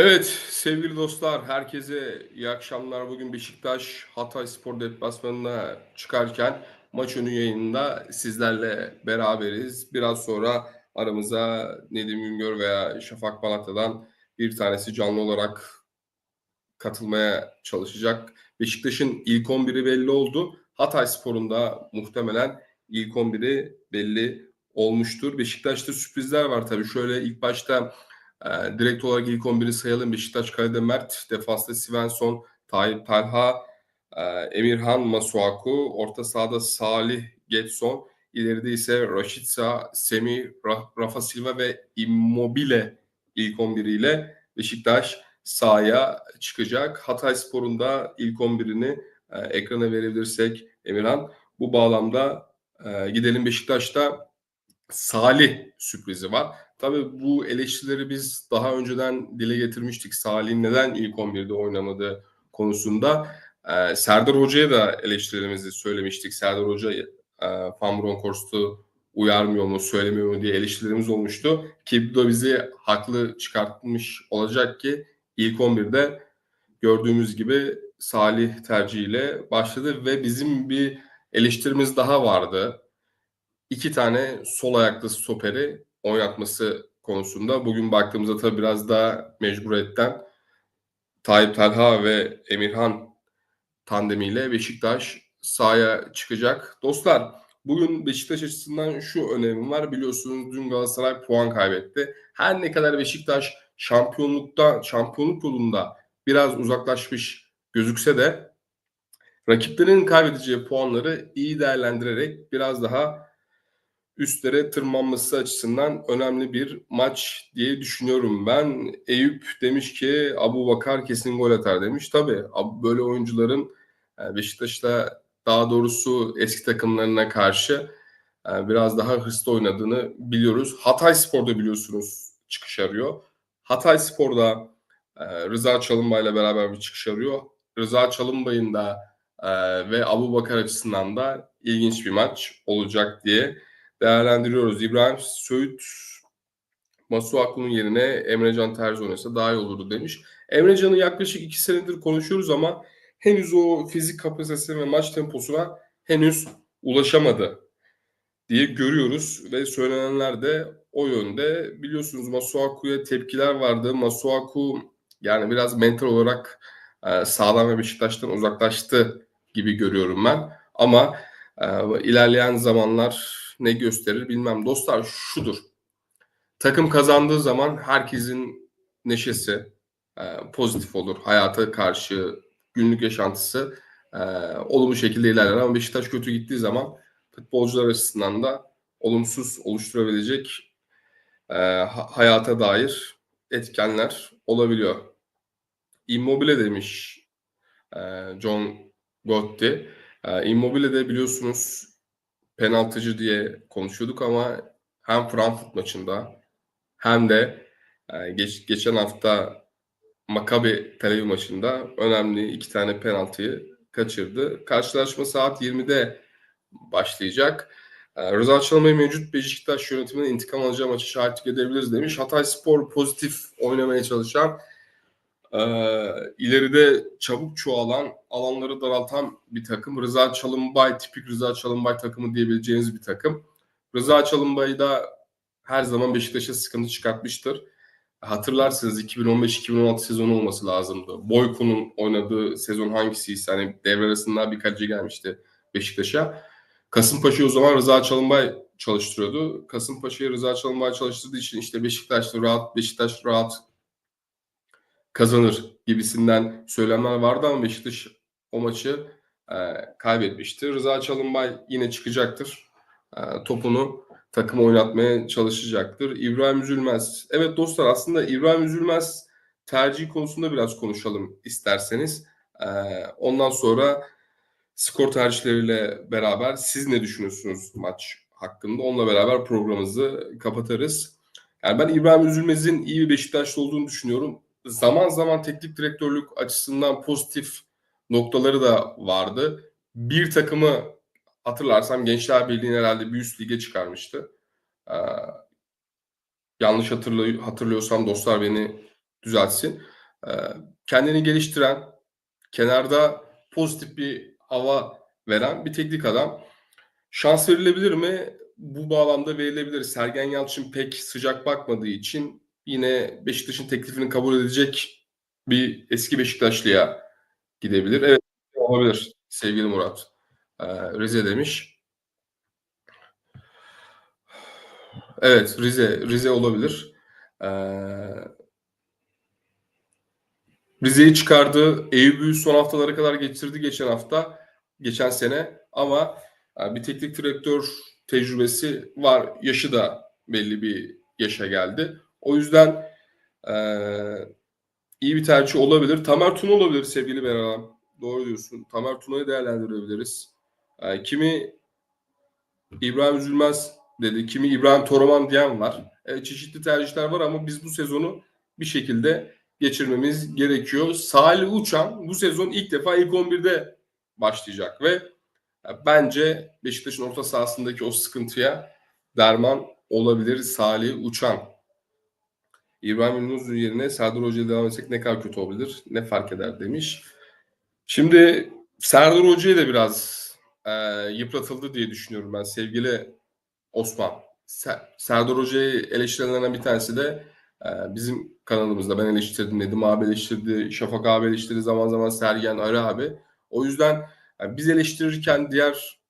Evet, sevgili dostlar, herkese iyi akşamlar. Bugün Beşiktaş Hatayspor deplasmanına çıkarken maç önü yayınında sizlerle beraberiz. Biraz sonra aramıza Nedim Güngör veya Şafak Malatya'dan bir tanesi canlı olarak katılmaya çalışacak. Beşiktaş'ın ilk 11'i belli oldu. Hatayspor'un da muhtemelen ilk 11'i belli olmuştur. Beşiktaş'ta sürprizler var tabii. Şöyle ilk başta e, direkt olarak ilk 11'i sayalım. Beşiktaş kalede Mert, defansta Svensson, Tayyip Talha, e, Emirhan Masuaku, orta sahada Salih Getson, ileride ise Raşitsa, Semih, Ra- Rafa Silva ve Immobile ilk 11 ile Beşiktaş sahaya çıkacak. Hatay Spor'un da ilk 11'ini e, ekrana verebilirsek Emirhan. Bu bağlamda e, gidelim Beşiktaş'ta Salih sürprizi var. Tabii bu eleştirileri biz daha önceden dile getirmiştik. Salih'in neden ilk 11'de oynamadığı konusunda. Ee, Serdar Hoca'ya da eleştirilerimizi söylemiştik. Serdar Hoca e, Van Bronckhorst'u uyarmıyor mu, söylemiyor mu diye eleştirilerimiz olmuştu. Ki bu da bizi haklı çıkartmış olacak ki ilk 11'de gördüğümüz gibi Salih tercihiyle başladı ve bizim bir eleştirimiz daha vardı. İki tane sol ayaklı stoperi oynatması konusunda. Bugün baktığımızda tabii biraz daha mecburiyetten Tayyip Talha ve Emirhan tandemiyle Beşiktaş sahaya çıkacak. Dostlar bugün Beşiktaş açısından şu önemim var. Biliyorsunuz dün Galatasaray puan kaybetti. Her ne kadar Beşiktaş şampiyonlukta, şampiyonluk yolunda biraz uzaklaşmış gözükse de rakiplerin kaybedeceği puanları iyi değerlendirerek biraz daha üstlere tırmanması açısından önemli bir maç diye düşünüyorum ben. Eyüp demiş ki Abu Bakar kesin gol atar demiş. Tabii böyle oyuncuların e, Beşiktaş'ta daha doğrusu eski takımlarına karşı e, biraz daha hırslı oynadığını biliyoruz. Hatay Spor'da biliyorsunuz çıkış arıyor. Hatay Spor'da e, Rıza Çalınbay ile beraber bir çıkış arıyor. Rıza Çalınbay'ın da ve Abu Bakar açısından da ilginç bir maç olacak diye değerlendiriyoruz. İbrahim Söğüt Masuaku'nun yerine Emrecan Terzi oynasa daha iyi olurdu demiş. Emrecan'ı yaklaşık iki senedir konuşuyoruz ama henüz o fizik kapasitesine ve maç temposuna henüz ulaşamadı diye görüyoruz ve söylenenler de o yönde. Biliyorsunuz Masuaku'ya tepkiler vardı. Masuaku yani biraz mental olarak e, sağlam ve Beşiktaş'tan uzaklaştı gibi görüyorum ben. Ama e, ilerleyen zamanlar ne gösterir bilmem. Dostlar şudur. Takım kazandığı zaman herkesin neşesi e, pozitif olur. Hayata karşı günlük yaşantısı e, olumlu şekilde ilerler. Ama Beşiktaş kötü gittiği zaman futbolcular açısından da olumsuz oluşturabilecek e, hayata dair etkenler olabiliyor. Immobile demiş e, John Gotti. E, Immobile de biliyorsunuz penaltıcı diye konuşuyorduk ama hem Frankfurt maçında hem de e, geç, geçen hafta Maccabi Tel Aviv maçında önemli iki tane penaltıyı kaçırdı. Karşılaşma saat 20'de başlayacak. E, Rıza Çalınbay mevcut Beşiktaş yönetiminin intikam alacağı maçı şahitlik edebiliriz demiş. Hatay Spor pozitif oynamaya çalışan e, ileride çabuk çoğalan, alanları daraltan bir takım. Rıza Çalınbay, tipik Rıza Çalınbay takımı diyebileceğiniz bir takım. Rıza Çalınbay da her zaman Beşiktaş'a sıkıntı çıkartmıştır. Hatırlarsınız 2015-2016 sezonu olması lazımdı. Boyko'nun oynadığı sezon hangisiyse hani devre arasında bir kaleci gelmişti Beşiktaş'a. Kasımpaşa'yı o zaman Rıza Çalınbay çalıştırıyordu. Kasımpaşa'yı Rıza Çalınbay çalıştırdığı için işte Beşiktaş'ta rahat, Beşiktaş rahat kazanır gibisinden söylemler vardı ama Beşiktaş o maçı e, kaybetmişti. Rıza Çalınbay yine çıkacaktır. E, topunu takım oynatmaya çalışacaktır. İbrahim Üzülmez. Evet dostlar aslında İbrahim Üzülmez tercih konusunda biraz konuşalım isterseniz. E, ondan sonra skor tercihleriyle beraber siz ne düşünüyorsunuz maç hakkında? Onunla beraber programımızı kapatırız. Yani ben İbrahim Üzülmez'in iyi bir Beşiktaşlı olduğunu düşünüyorum zaman zaman teknik direktörlük açısından pozitif noktaları da vardı. Bir takımı hatırlarsam Gençler Birliği'ni herhalde bir üst lige çıkarmıştı. Ee, yanlış hatırlıyor, hatırlıyorsam dostlar beni düzeltsin. Ee, kendini geliştiren, kenarda pozitif bir hava veren bir teknik adam. Şans verilebilir mi? Bu bağlamda verilebilir. Sergen Yalçın pek sıcak bakmadığı için yine Beşiktaş'ın teklifini kabul edecek bir eski Beşiktaşlı'ya gidebilir. Evet olabilir sevgili Murat. Ee, Rize demiş. Evet Rize Rize olabilir. Ee, Rize'yi çıkardı. Eyüp'ü son haftalara kadar getirdi geçen hafta. Geçen sene. Ama e, bir teknik direktör tecrübesi var. Yaşı da belli bir yaşa geldi. O yüzden e, iyi bir tercih olabilir. Tamer Tuna olabilir sevgili Beran. Doğru diyorsun. Tamer Tuna'yı değerlendirebiliriz. E, kimi İbrahim Üzülmez dedi. Kimi İbrahim Toraman diyen var. E, çeşitli tercihler var ama biz bu sezonu bir şekilde geçirmemiz gerekiyor. Salih Uçan bu sezon ilk defa ilk 11'de başlayacak ve bence Beşiktaş'ın orta sahasındaki o sıkıntıya derman olabilir Salih Uçan. İbrahim Ünlüz'ün yerine Serdar Hoca'ya devam etsek ne kadar kötü olabilir, ne fark eder demiş. Şimdi Serdar Hoca'ya da biraz e, yıpratıldı diye düşünüyorum ben sevgili Osman. Serdar Hoca'yı eleştirilenlerden bir tanesi de e, bizim kanalımızda ben eleştirdim, Nedim abi eleştirdi, Şafak abi eleştirdi, zaman zaman Sergen Arı abi. O yüzden yani biz eleştirirken diğer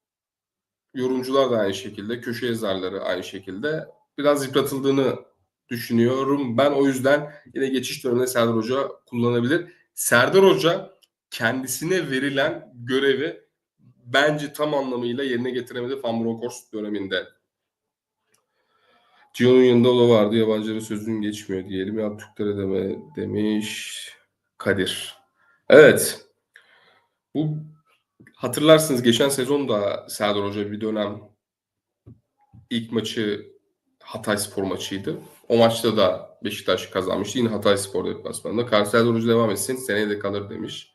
yorumcular da aynı şekilde, köşe yazarları aynı şekilde biraz yıpratıldığını düşünüyorum. Ben o yüzden yine geçiş döneminde Serdar Hoca kullanabilir. Serdar Hoca kendisine verilen görevi bence tam anlamıyla yerine getiremedi Van Bronckhorst döneminde. Gio'nun yanında o da vardı. Yabancıların sözünün geçmiyor diyelim. Ya Türklere deme demiş Kadir. Evet. Bu hatırlarsınız geçen sezon da Serdar Hoca bir dönem ilk maçı Hatay Spor maçıydı. O maçta da Beşiktaş kazanmıştı. Yine Hatay Spor deplasmanında. Karşı Serdar Hoca devam etsin. Seneye de kalır demiş.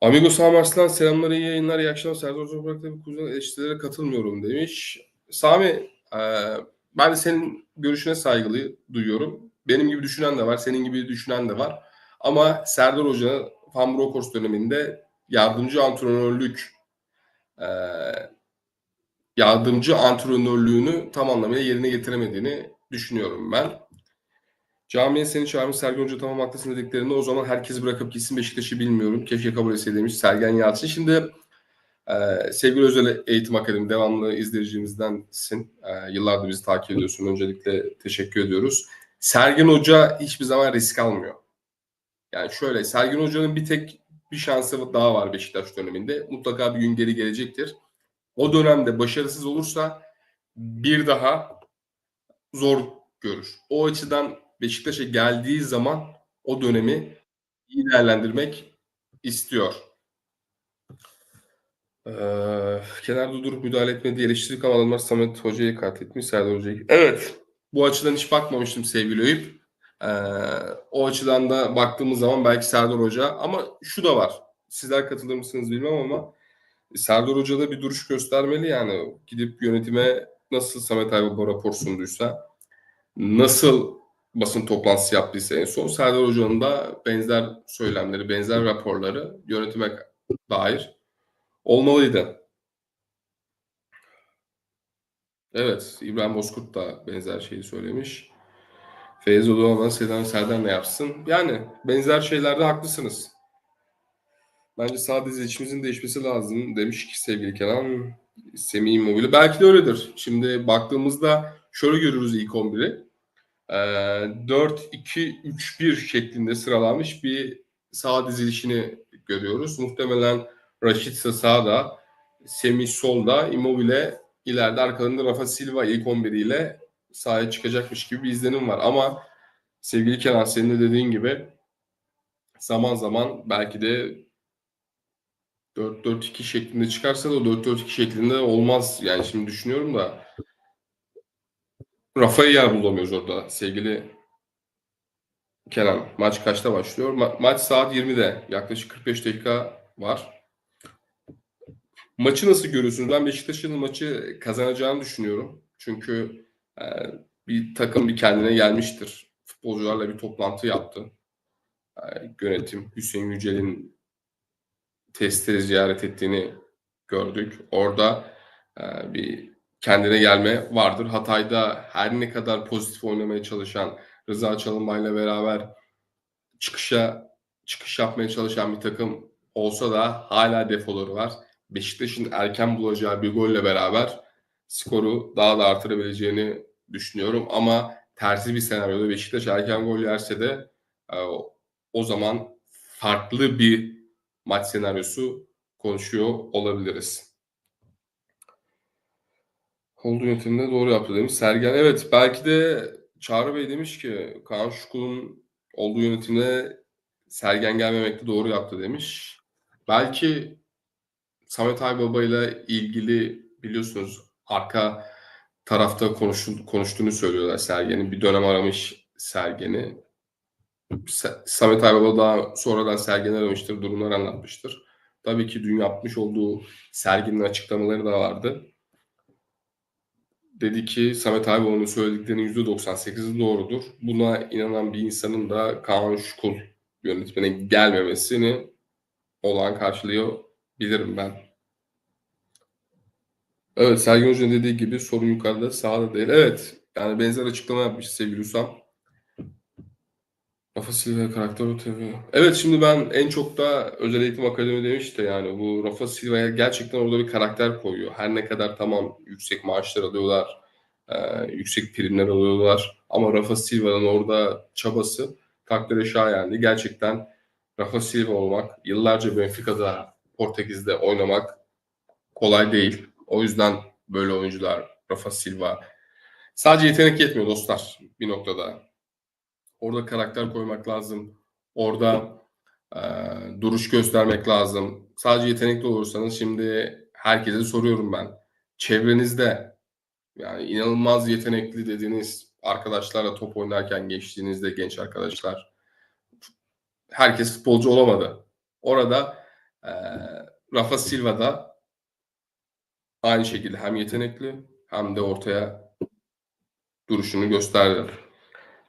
Amigo Sami Arslan selamlar, iyi yayınlar, iyi akşamlar. Serdar Hoca bıraktığı bir kuzen eleştirilere katılmıyorum demiş. Sami, e, ben de senin görüşüne saygılı duyuyorum. Benim gibi düşünen de var, senin gibi düşünen de var. Ama Serdar Hoca Van Bronckhorst döneminde yardımcı antrenörlük e, yardımcı antrenörlüğünü tam anlamıyla yerine getiremediğini düşünüyorum ben. Camiye seni çağırmış Sergen Hoca tamam haklısın dediklerinde o zaman herkes bırakıp gitsin Beşiktaş'ı bilmiyorum. Keşke kabul etse demiş Sergen Yalçın. Şimdi ee, sevgili Özel Eğitim Akademi devamlı izleyicimizdensin. Ee, yıllardır bizi takip ediyorsun. Öncelikle teşekkür ediyoruz. Sergin Hoca hiçbir zaman risk almıyor. Yani şöyle Sergin Hoca'nın bir tek bir şansı daha var Beşiktaş döneminde. Mutlaka bir gün geri gelecektir. O dönemde başarısız olursa bir daha zor görür. O açıdan Beşiktaş'a geldiği zaman o dönemi iyi değerlendirmek istiyor. Ee, kenarda durup müdahale etmediği eleştiri kanallar Samet Hoca'yı katletmiş, Serdar Hoca'yı. Evet, bu açıdan hiç bakmamıştım sevgili Eyüp. Ee, o açıdan da baktığımız zaman belki Serdar Hoca ama şu da var. Sizler katılır mısınız bilmem ama Serdar Hoca da bir duruş göstermeli yani. Gidip yönetime nasıl Samet Aybaba rapor sunduysa, nasıl basın toplantısı yaptıysa en son Serdar Hoca'nın da benzer söylemleri, benzer raporları yönetime dair olmalıydı. Evet, İbrahim Bozkurt da benzer şeyi söylemiş. Feyyaz Odoğan'la Sedan Serdar ne yapsın? Yani benzer şeylerde haklısınız. Bence sadece içimizin değişmesi lazım demiş ki sevgili Kenan Semih Immobile. Belki de öyledir. Şimdi baktığımızda şöyle görürüz ilk 11'i. Ee, 4-2-3-1 şeklinde sıralanmış bir sağ dizilişini görüyoruz. Muhtemelen Rashica sağda, Semih solda, Immobile ileride arkalarında Rafa Silva ilk 11 ile sahaya çıkacakmış gibi bir izlenim var. Ama sevgili Kenan senin de dediğin gibi zaman zaman belki de 4-4-2 şeklinde çıkarsa da 4-4-2 şeklinde olmaz. Yani şimdi düşünüyorum da Rafa'ya yer bulamıyoruz orada sevgili Kenan. Maç kaçta başlıyor? Ma- maç saat 20'de. Yaklaşık 45 dakika var. Maçı nasıl görüyorsunuz? Ben Beşiktaş'ın maçı kazanacağını düşünüyorum. Çünkü e, bir takım bir kendine gelmiştir. futbolcularla bir toplantı yaptı. Eee, yönetim Hüseyin Yücel'in testleri ziyaret ettiğini gördük. Orada eee, bir kendine gelme vardır. Hatay'da her ne kadar pozitif oynamaya çalışan Rıza Çalınbay'la beraber çıkışa çıkış yapmaya çalışan bir takım olsa da hala defoları var. Beşiktaş'ın erken bulacağı bir golle beraber skoru daha da artırabileceğini düşünüyorum. Ama tersi bir senaryoda Beşiktaş erken gol yerse de e, o zaman farklı bir maç senaryosu konuşuyor olabiliriz. Olduğu yönetimde doğru yaptı demiş. Sergen evet belki de Çağrı Bey demiş ki Kaan Şukul'un olduğu yönetimde Sergen gelmemekte doğru yaptı demiş. Belki Samet Aybaba ile ilgili biliyorsunuz arka tarafta konuştu, konuştuğunu söylüyorlar Sergen'in. Bir dönem aramış Sergen'i. Samet Aybaba daha sonradan Sergen'i aramıştır, durumlar anlatmıştır. Tabii ki dün yapmış olduğu Sergen'in açıklamaları da vardı. Dedi ki Samet Aybaba'nın söylediklerinin %98'i doğrudur. Buna inanan bir insanın da Kaan Şukul yönetmene gelmemesini olan karşılıyor bilirim ben. Evet Sergen Hoca'nın dediği gibi sorun yukarıda sağda değil. Evet yani benzer açıklama yapmış sevgili Hüsam. Rafa Silva karakter TV. Evet şimdi ben en çok da özel eğitim akademi demişti yani bu Rafa Silva'ya gerçekten orada bir karakter koyuyor. Her ne kadar tamam yüksek maaşlar alıyorlar, e, yüksek primler alıyorlar ama Rafa Silva'nın orada çabası takdire şayandı. Gerçekten Rafa Silva olmak, yıllarca Benfica'da, Portekiz'de oynamak kolay değil. O yüzden böyle oyuncular Rafa Silva. Sadece yetenek yetmiyor dostlar bir noktada. Orada karakter koymak lazım. Orada e, duruş göstermek lazım. Sadece yetenekli olursanız şimdi herkese soruyorum ben. Çevrenizde yani inanılmaz yetenekli dediğiniz arkadaşlarla top oynarken geçtiğinizde genç arkadaşlar herkes futbolcu olamadı. Orada e, Rafa Silva da aynı şekilde hem yetenekli hem de ortaya duruşunu gösterdi.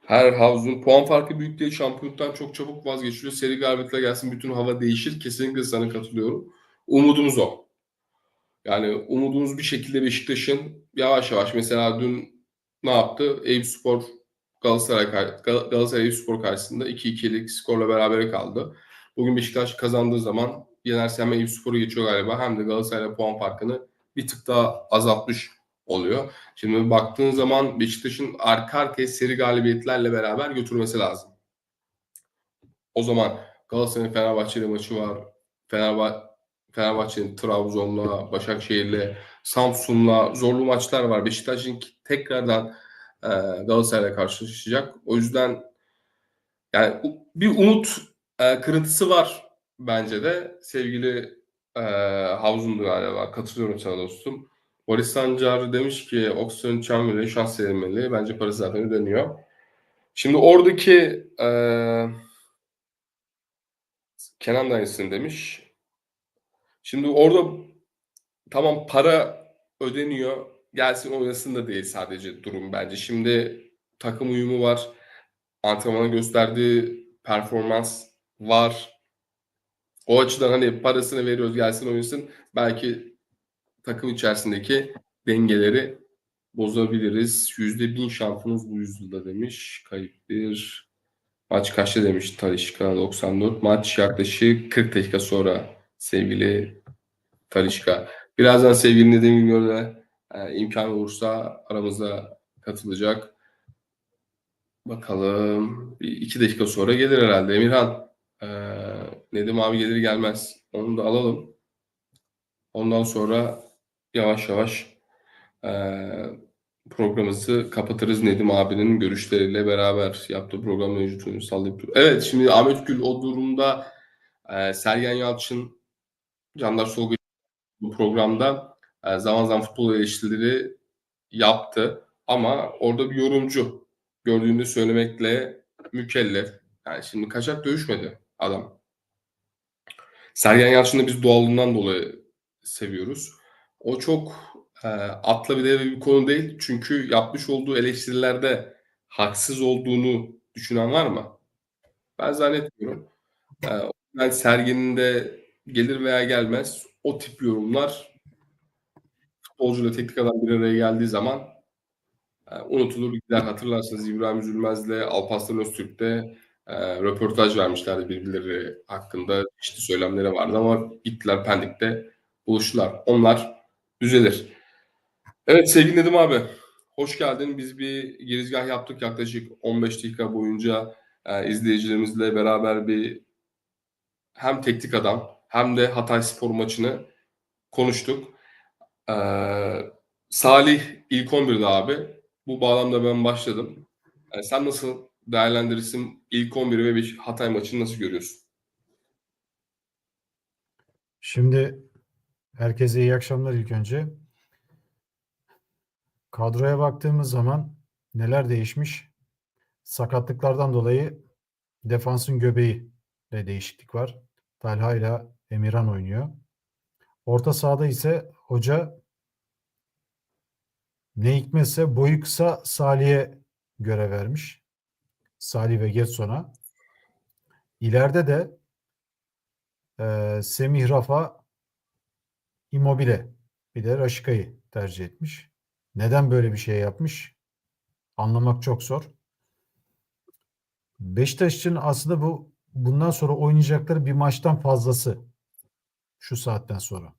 Her havuzun puan farkı büyük değil. Şampiyonluktan çok çabuk vazgeçiliyor. Seri galibiyetle gelsin bütün hava değişir. Kesinlikle sana katılıyorum. Umudumuz o. Yani umudumuz bir şekilde Beşiktaş'ın yavaş yavaş mesela dün ne yaptı? Eyüp Spor Galatasaray, Galatasaray Eyüp Spor karşısında 2-2'lik skorla beraber kaldı. Bugün Beşiktaş kazandığı zaman yenerse hem Eyüp Spor'u geçiyor galiba hem de Galatasaray'la puan farkını bir tık daha azaltmış oluyor. Şimdi baktığın zaman Beşiktaş'ın arka arkaya seri galibiyetlerle beraber götürmesi lazım. O zaman Galatasaray'ın Fenerbahçe'yle maçı var. Fenerbahçe Fenerbahçe'nin Trabzon'la, Başakşehir'le, Samsun'la zorlu maçlar var. Beşiktaş'ın tekrardan e, Galatasaray'la karşılaşacak. O yüzden yani bir umut e, kırıntısı var bence de. Sevgili e, Havzun'du galiba. Katılıyorum sana dostum. Boris Sancar demiş ki Oxford Chamberlain şans verilmeli. Bence parası zaten ödeniyor. Şimdi oradaki e, Kenan Dynas'ın demiş. Şimdi orada tamam para ödeniyor. Gelsin oynasın da değil sadece durum bence. Şimdi takım uyumu var. Antrenmana gösterdiği performans var. O açıdan hani parasını veriyoruz gelsin oynasın. Belki takım içerisindeki dengeleri bozabiliriz. Yüzde bin şansımız bu yüzyılda demiş. Kayıp bir maç kaçta demiş Talişka 94. Maç yaklaşık 40 dakika sonra sevgili Talişka. Birazdan sevgili Nedim Güngör'le e, imkan olursa aramıza katılacak. Bakalım. Bir iki dakika sonra gelir herhalde. Emirhan. E, Nedim abi gelir gelmez. Onu da alalım. Ondan sonra yavaş yavaş e, programımızı kapatırız Nedim abinin görüşleriyle beraber yaptığı program mevcutunu sallayıp Evet şimdi Ahmet Gül o durumda e, Sergen Yalçın Candar Solgu bu programda e, zaman zaman futbol eleştirileri yaptı ama orada bir yorumcu gördüğünü söylemekle mükellef. Yani şimdi kaçak dövüşmedi adam. Sergen Yalçın'ı biz doğallığından dolayı seviyoruz. O çok e, atla bir bir konu değil. Çünkü yapmış olduğu eleştirilerde haksız olduğunu düşünen var mı? Ben zannetmiyorum. Eee, o yüzden Sergen'in de gelir veya gelmez o tip yorumlar futbolcuyla teknik adam bir araya geldiği zaman eee, unutulur gider. Hatırlarsınız İbrahim Üzülmez'le Alparslan Öztürk'te eee, röportaj vermişlerdi birbirleri hakkında. İşte söylemleri vardı ama gittiler Pendik'te buluştular. Onlar düzelir. Evet sevgili Nedim abi, hoş geldin. Biz bir girizgah yaptık yaklaşık 15 dakika boyunca eee, izleyicilerimizle beraber bir hem teknik adam hem de Hatayspor maçını konuştuk. Eee, Salih ilk 11'de abi. Bu bağlamda ben başladım. Eee, sen nasıl değerlendirirsin ilk 11'i ve bir Hatay maçını nasıl görüyorsun? Şimdi herkese iyi akşamlar ilk önce. Kadroya baktığımız zaman neler değişmiş? Sakatlıklardan dolayı defansın göbeği de değişiklik var. Talha ile Emirhan oynuyor. Orta sahada ise hoca ne hikmetse boyu kısa Salih'e görev vermiş. Salih ve Getson'a. İleride de eee Semih Rafa Immobile bir de Raşika'yı tercih etmiş. Neden böyle bir şey yapmış? Anlamak çok zor. Beşiktaş için aslında bu bundan sonra oynayacakları bir maçtan fazlası şu saatten sonra.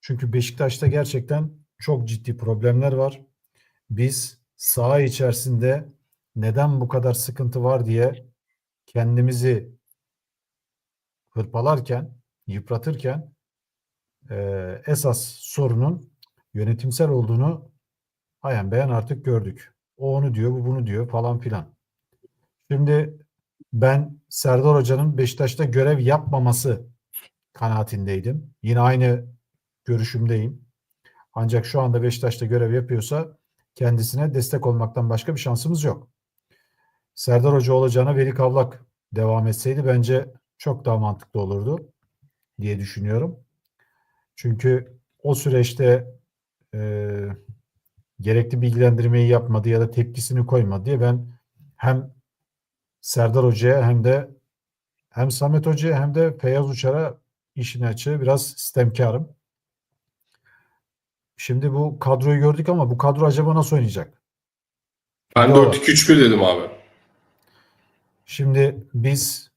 Çünkü Beşiktaş'ta gerçekten çok ciddi problemler var. Biz saha içerisinde neden bu kadar sıkıntı var diye kendimizi hırpalarken, yıpratırken eee, esas sorunun yönetimsel olduğunu ayan beyan artık gördük. O onu diyor, bu bunu diyor falan filan. Şimdi ben Serdar Hoca'nın Beşiktaş'ta görev yapmaması kanaatindeydim. Yine aynı görüşümdeyim. Ancak şu anda Beşiktaş'ta görev yapıyorsa kendisine destek olmaktan başka bir şansımız yok. Serdar Hoca olacağına Veli Kavlak devam etseydi bence çok daha mantıklı olurdu diye düşünüyorum. Çünkü o süreçte e, gerekli bilgilendirmeyi yapmadı ya da tepkisini koymadı diye ben hem Serdar Hoca'ya hem de hem Samet Hoca'ya hem de Feyyaz Uçar'a işin açığı biraz sistemkarım. Şimdi bu kadroyu gördük ama bu kadro acaba nasıl oynayacak? Ben Doğru. 4-2-3-1 dedim abi. Şimdi biz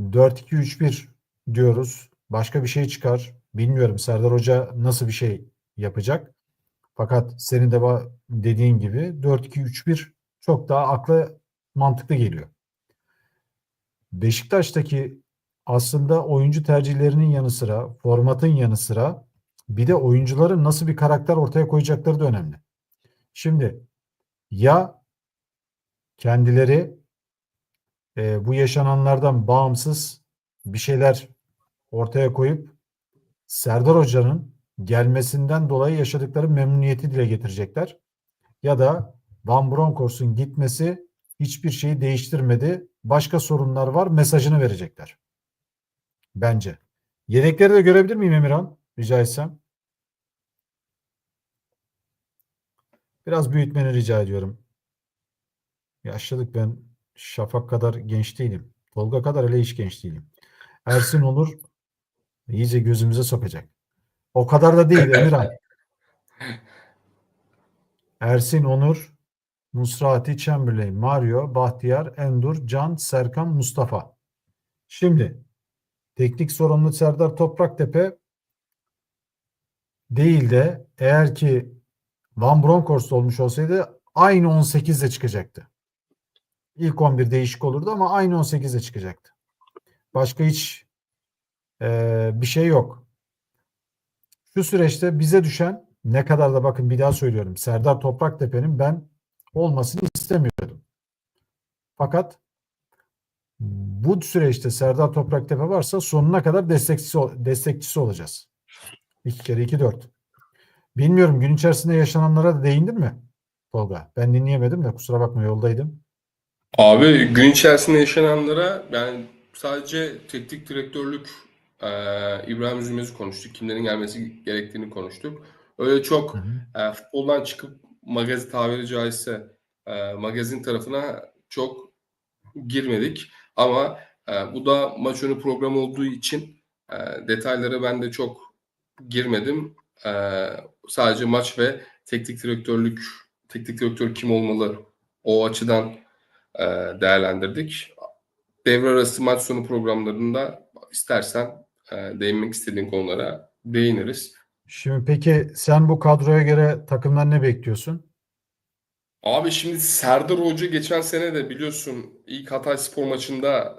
4-2-3-1 diyoruz. Başka bir şey çıkar. Bilmiyorum Serdar Hoca nasıl bir şey yapacak. Fakat senin de dediğin gibi 4-2-3-1 çok daha akla mantıklı geliyor. Beşiktaş'taki aslında oyuncu tercihlerinin yanı sıra, formatın yanı sıra bir de oyuncuların nasıl bir karakter ortaya koyacakları da önemli. Şimdi ya kendileri e, bu yaşananlardan bağımsız bir şeyler ortaya koyup Serdar Hoca'nın gelmesinden dolayı yaşadıkları memnuniyeti dile getirecekler. Ya da Van Bronckhorst'un gitmesi hiçbir şeyi değiştirmedi. Başka sorunlar var mesajını verecekler. Bence. Yedekleri de görebilir miyim Emirhan? Rica etsem. Biraz büyütmeni rica ediyorum. Yaşlılık ben Şafak kadar genç değilim. Tolga kadar hele hiç genç değilim. Ersin olur iyice gözümüze sokacak. O kadar da değil Emirhan. Ersin Onur, Musrati Chamberlain, Mario, Bahtiyar, Endur, Can, Serkan, Mustafa. Şimdi teknik sorumlu Serdar Topraktepe değil de eğer ki Van Bronckhorst olmuş olsaydı aynı 18'de çıkacaktı. İlk 11 değişik olurdu ama aynı 18'de çıkacaktı. Başka hiç eee, bir şey yok. Şu süreçte bize düşen ne kadar da bakın bir daha söylüyorum. Serdar Topraktepe'nin ben olmasını istemiyordum. Fakat bu süreçte Serdar Topraktepe varsa sonuna kadar destekçisi, destekçisi olacağız. İki kere iki dört. Bilmiyorum gün içerisinde yaşananlara da değindin mi Tolga? Ben dinleyemedim de kusura bakma yoldaydım. Abi gün içerisinde yaşananlara yani sadece teknik direktörlük eee İbrahim Üzülmez'i konuştuk. Kimlerin gelmesi gerektiğini konuştuk. Öyle çok Hı hı. eee, futboldan çıkıp magazin tabiri caizse eee, magazin tarafına çok girmedik. Ama e, bu da maç önü programı olduğu için e, detaylara ben de çok girmedim. E, sadece maç ve teknik direktörlük, teknik direktör kim olmalı o açıdan e, değerlendirdik. Devre arası maç sonu programlarında istersen e, değinmek istediğin konulara değiniriz. Şimdi peki sen bu kadroya göre takımdan ne bekliyorsun? Abi şimdi Serdar Hoca geçen sene de biliyorsun ilk Hatay Spor maçında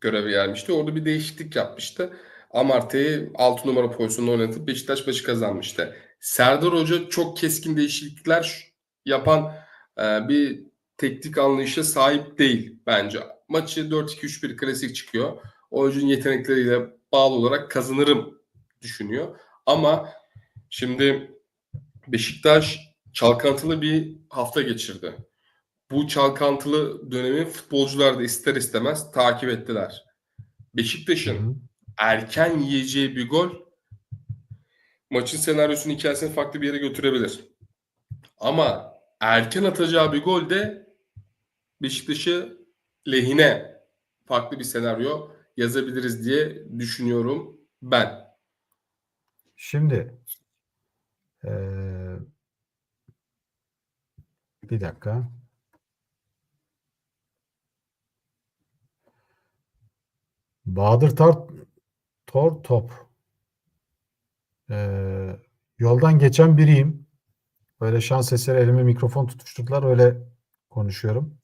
görev gelmişti. Orada bir değişiklik yapmıştı. Amartey'i 6 numara pozisyonunda oynatıp Beşiktaş maçı kazanmıştı. Serdar Hoca çok keskin değişiklikler yapan e, bir teknik anlayışa sahip değil bence. Maçı 4-2-3-1 klasik çıkıyor. Oyuncunun yetenekleriyle bağlı olarak kazanırım düşünüyor. Ama şimdi Beşiktaş çalkantılı bir hafta geçirdi. Bu çalkantılı dönemi futbolcular da ister istemez takip ettiler. Beşiktaş'ın erken yiyeceği bir gol maçın senaryosunu hikayesini farklı bir yere götürebilir. Ama erken atacağı bir gol de Beşiktaş'ı lehine farklı bir senaryo yazabiliriz diye düşünüyorum ben. Şimdi eee, bir dakika. Bahadır Tar Tor Top. Eee, yoldan geçen biriyim. Böyle şans eseri elime mikrofon tutuşturdular. Öyle konuşuyorum.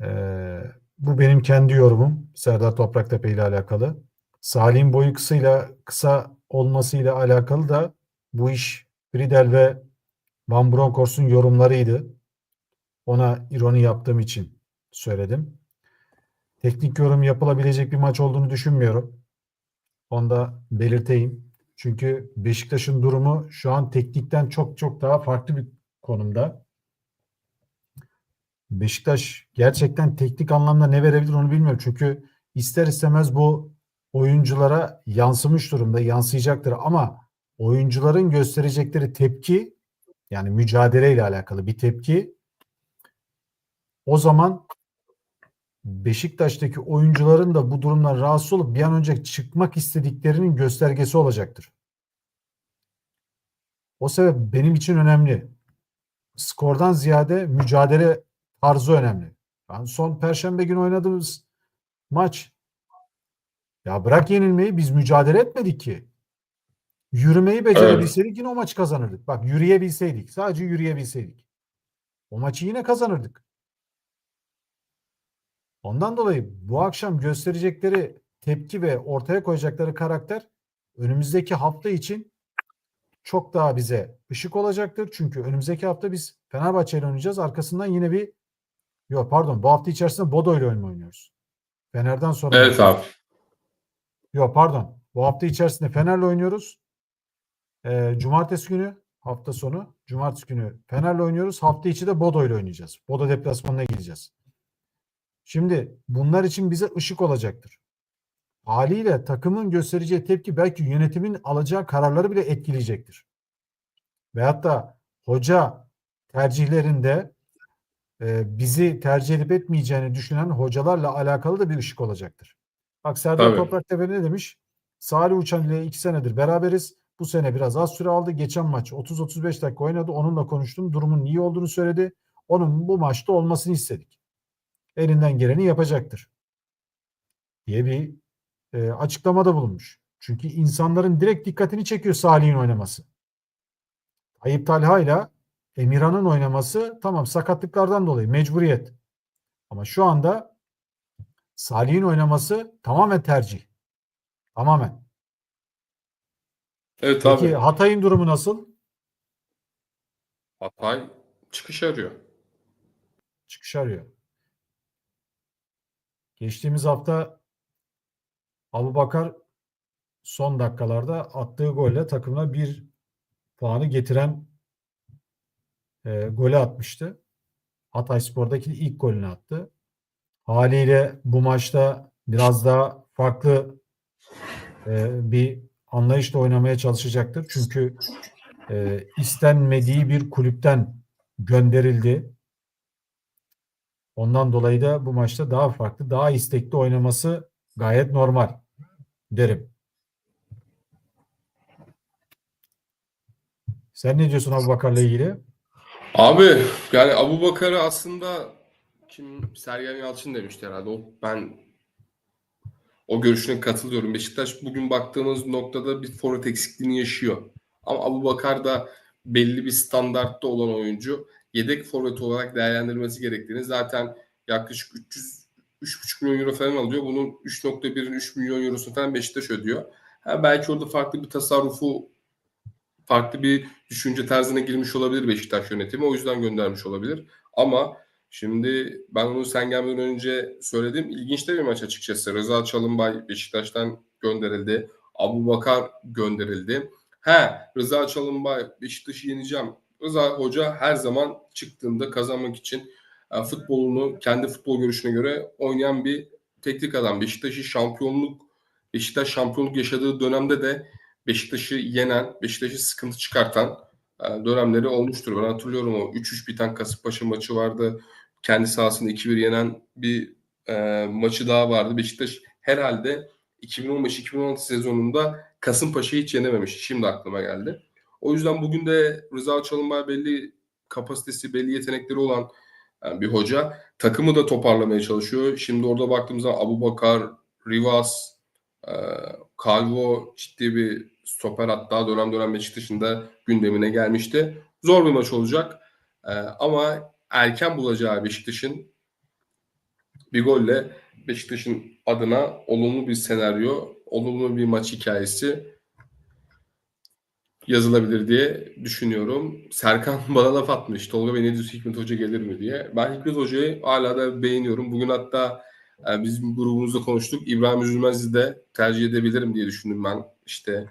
Eee, bu benim kendi yorumum. Serdar Topraktepe ile alakalı. Salih'in boyu kısayla kısa olmasıyla alakalı da bu iş Friedel ve Van Bronckhorst'un yorumlarıydı. Ona ironi yaptığım için söyledim. Teknik yorum yapılabilecek bir maç olduğunu düşünmüyorum. Onu da belirteyim. Çünkü Beşiktaş'ın durumu şu an teknikten çok çok daha farklı bir konumda. Beşiktaş gerçekten teknik anlamda ne verebilir onu bilmiyorum. Çünkü ister istemez bu oyunculara yansımış durumda, yansıyacaktır ama oyuncuların gösterecekleri tepki yani mücadeleyle alakalı bir tepki o zaman Beşiktaş'taki oyuncuların da bu durumdan rahatsız olup bir an önce çıkmak istediklerinin göstergesi olacaktır. O sebep benim için önemli. Skordan ziyade mücadele tarzı önemli. Ben son perşembe günü oynadığımız maç ya bırak yenilmeyi biz mücadele etmedik ki. Yürümeyi becerebilseydik yine o maçı kazanırdık. Bak yürüyebilseydik. Sadece yürüyebilseydik. O maçı yine kazanırdık. Ondan dolayı bu akşam gösterecekleri tepki ve ortaya koyacakları karakter önümüzdeki hafta için çok daha bize ışık olacaktır. Çünkü önümüzdeki hafta biz Fenerbahçe ile oynayacağız. Arkasından yine bir yok pardon bu hafta içerisinde Bodo ile oynuyoruz. Fener'den sonra Evet abi. Yok pardon. Bu hafta içerisinde Fener'le oynuyoruz. Ee, cumartesi günü hafta sonu. Cumartesi günü Fener'le oynuyoruz. Hafta içi de Bodo ile oynayacağız. Bodo deplasmanına gideceğiz. Şimdi bunlar için bize ışık olacaktır. Haliyle takımın göstereceği tepki belki yönetimin alacağı kararları bile etkileyecektir. Veyahut da hoca tercihlerinde bizi tercih edip etmeyeceğini düşünen hocalarla alakalı da bir ışık olacaktır. Bak Serdar Tabii. Topraktepe ne demiş? Salih Uçan ile iki senedir beraberiz. Bu sene biraz az süre aldı. Geçen maç 30-35 dakika oynadı. Onunla konuştum. Durumun iyi olduğunu söyledi. Onun bu maçta olmasını istedik. Elinden geleni yapacaktır. Diye bir e, açıklamada bulunmuş. Çünkü insanların direkt dikkatini çekiyor Salih'in oynaması. Ayıp Talha ile Emirhan'ın oynaması tamam sakatlıklardan dolayı mecburiyet. Ama şu anda Salih'in oynaması tamamen tercih. Tamamen. Evet Peki abi. Hatay'ın durumu nasıl? Hatay çıkış arıyor. Çıkış arıyor. Geçtiğimiz hafta Abubakar son dakikalarda attığı golle takımına bir puanı getiren e, golü atmıştı. Hatay Spor'daki ilk golünü attı. Haliyle bu maçta biraz daha farklı e, bir anlayışla oynamaya çalışacaktır. Çünkü e, istenmediği bir kulüpten gönderildi. Ondan dolayı da bu maçta daha farklı, daha istekli oynaması gayet normal derim. Sen ne diyorsun Abu Bakar'la ilgili? Abi yani Abu Bakar'ı aslında kim Sergen Yalçın demişti herhalde. O, ben o görüşüne katılıyorum. Beşiktaş bugün baktığımız noktada bir forvet eksikliğini yaşıyor. Ama Abu Bakar da belli bir standartta olan oyuncu. Yedek forvet olarak değerlendirilmesi gerektiğini zaten yaklaşık 300 3,5 milyon euro falan alıyor. Bunun 3.1'in 3 milyon eurosunu falan Beşiktaş ödüyor. Ha, belki orada farklı bir tasarrufu farklı bir düşünce tarzına girmiş olabilir Beşiktaş yönetimi. O yüzden göndermiş olabilir. Ama şimdi ben onu sen gelmeden önce söyledim. İlginç de bir maç açıkçası. Rıza Çalınbay Beşiktaş'tan gönderildi. Abu Bakar gönderildi. He, Rıza Çalınbay Beşiktaş'ı yeneceğim. Rıza Hoca her zaman çıktığında kazanmak için e, futbolunu kendi futbol görüşüne göre oynayan bir teknik adam. Beşiktaş'ı şampiyonluk Beşiktaş şampiyonluk yaşadığı dönemde de Beşiktaş'ı yenen, Beşiktaş'ı sıkıntı çıkartan e, dönemleri olmuştur. Ben hatırlıyorum o 3-3 biten Kasımpaşa maçı vardı. Kendi sahasında 2-1 yenen bir e, maçı daha vardı. Beşiktaş herhalde 2015-2016 sezonunda Kasımpaşa'yı hiç yenememiş. Şimdi aklıma geldi. O yüzden bugün de Rıza Çalınbay belli kapasitesi, belli yetenekleri olan e, bir hoca. Takımı da toparlamaya çalışıyor. Şimdi orada baktığımızda Abu Bakar, Rivas, e, Calvo ciddi bir stoper hatta dönem dönem Beşiktaş'ın da gündemine gelmişti. Zor bir maç olacak. E, ama erken bulacağı Beşiktaş'ın bir golle Beşiktaş'ın adına olumlu bir senaryo, olumlu bir maç hikayesi yazılabilir diye düşünüyorum. Serkan bana laf atmış. Tolga Bey ne diyorsun Hikmet Hoca gelir mi diye. Ben Hikmet Hoca'yı hala da beğeniyorum. Bugün hatta e, bizim grubumuzda konuştuk. İbrahim Üzülmez'i de tercih edebilirim diye düşündüm ben işte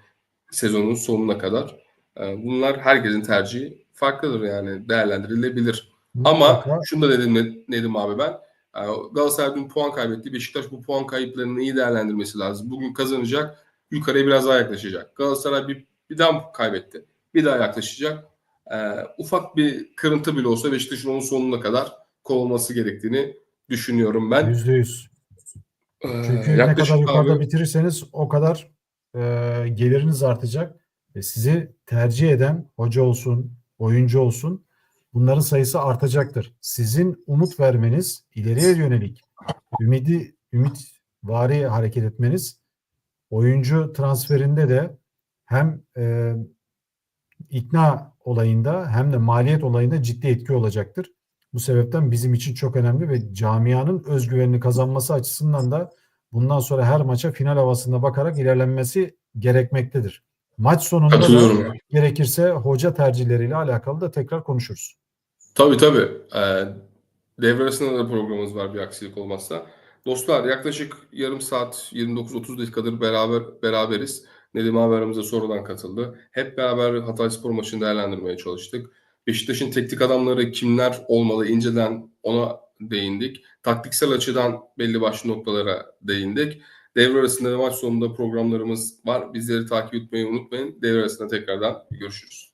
sezonun sonuna kadar. E, bunlar herkesin tercihi farklıdır yani değerlendirilebilir. Ama şunu da dedim Nedim abi ben. E, Galatasaray dün puan kaybetti. Beşiktaş bu puan kayıplarını iyi değerlendirmesi lazım. Bugün kazanacak. Yukarıya biraz daha yaklaşacak. Galatasaray bir, bir daha kaybetti. Bir daha yaklaşacak. E, ufak bir kırıntı bile olsa Beşiktaş'ın onun sonuna kadar kovulması gerektiğini düşünüyorum ben. yüzde yüz. E, Çünkü ne yaklaşık kadar yukarıda abi- bitirirseniz o kadar e, geliriniz artacak. Ve sizi tercih eden hoca olsun, oyuncu olsun bunların sayısı artacaktır. Sizin umut vermeniz, ileriye yönelik ümidi, ümit vari hareket etmeniz oyuncu transferinde de hem e, ikna olayında hem de maliyet olayında ciddi etki olacaktır. Bu sebepten bizim için çok önemli ve camianın özgüvenini kazanması açısından da bundan sonra her maça final havasında bakarak ilerlenmesi gerekmektedir. Maç sonunda da gerekirse hoca tercihleriyle alakalı da tekrar konuşuruz. Tabii tabii. Ee, devre arasında da programımız var bir aksilik olmazsa. Dostlar yaklaşık yarım saat 29-30 dakikadır beraber beraberiz. Nedim abi aramıza sonradan katıldı. Hep beraber Hatay Spor maçını değerlendirmeye çalıştık. Beşiktaş'ın teknik adamları kimler olmalı inceden ona değindik. Taktiksel açıdan belli başlı noktalara değindik. Devre arasında ve maç sonunda programlarımız var. Bizleri takip etmeyi unutmayın. Devre arasında tekrardan görüşürüz.